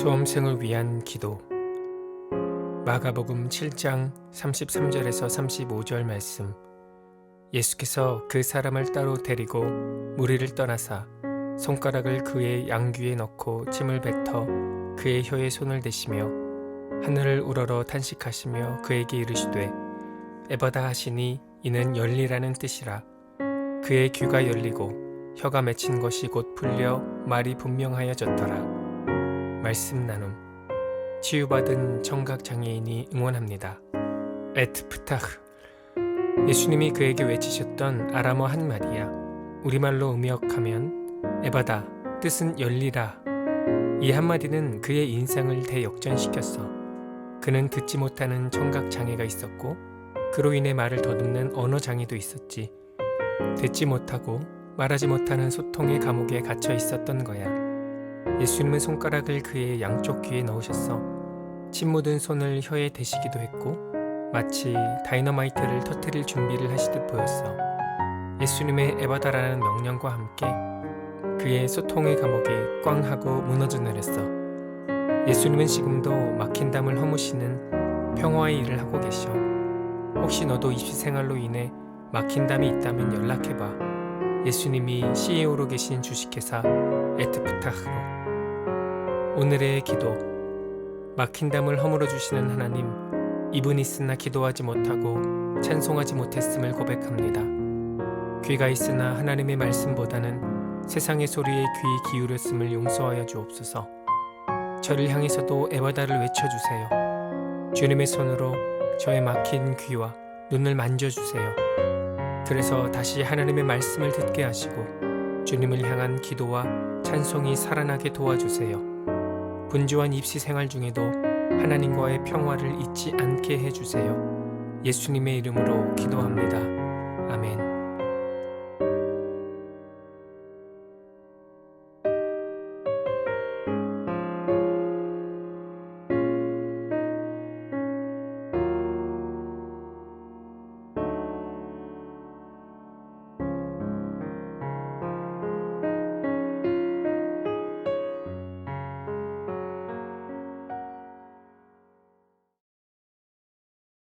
수험생을 위한 기도. 마가복음 7장 33절에서 35절 말씀. 예수께서 그 사람을 따로 데리고 무리를 떠나사 손가락을 그의 양귀에 넣고 침을 뱉어 그의 혀에 손을 대시며 하늘을 우러러 탄식하시며 그에게 이르시되 에버다 하시니 이는 열리라는 뜻이라. 그의 귀가 열리고 혀가 맺힌 것이 곧 풀려 말이 분명하여졌더라 말씀 나눔. 치유받은 청각 장애인이 응원합니다. 에트 프타흐 예수님이 그에게 외치셨던 아람어 한마디야 우리말로 음역하면 에바다 뜻은 열리라. 이 한마디는 그의 인생을 대역전시켰어. 그는 듣지 못하는 청각 장애가 있었고 그로 인해 말을 더듬는 언어 장애도 있었지. 듣지 못하고 말하지 못하는 소통의 감옥에 갇혀 있었던 거야 예수님은 손가락을 그의 양쪽 귀에 넣으셨어 침 묻은 손을 혀에 대시기도 했고 마치 다이너마이트를 터뜨릴 준비를 하시듯 보였어. 예수님의 에바다라는 명령과 함께 그의 소통의 감옥이 꽝 하고 무너져 내렸어. 예수님은 지금도 막힌 담을 허무시는 평화의 일을 하고 계셔. 혹시 너도 입시 생활로 인해 막힌 담이 있다면 연락해봐. 예수님이 CEO로 계신 주식회사 에트프타흐로. 오늘의 기도 막힌 담을 허물어 주시는 하나님 입은 있으나 기도하지 못하고 찬송하지 못했음을 고백합니다. 귀가 있으나 하나님의 말씀보다는 세상의 소리에 귀 기울였음을 용서하여 주옵소서. 저를 향해서도 에바다를 외쳐주세요. 주님의 손으로 저의 막힌 귀와 눈을 만져주세요. 그래서 다시 하나님의 말씀을 듣게 하시고 주님을 향한 기도와 찬송이 살아나게 도와주세요. 분주한 입시 생활 중에도 하나님과의 평화를 잊지 않게 해주세요. 예수님의 이름으로 기도합니다. 아멘.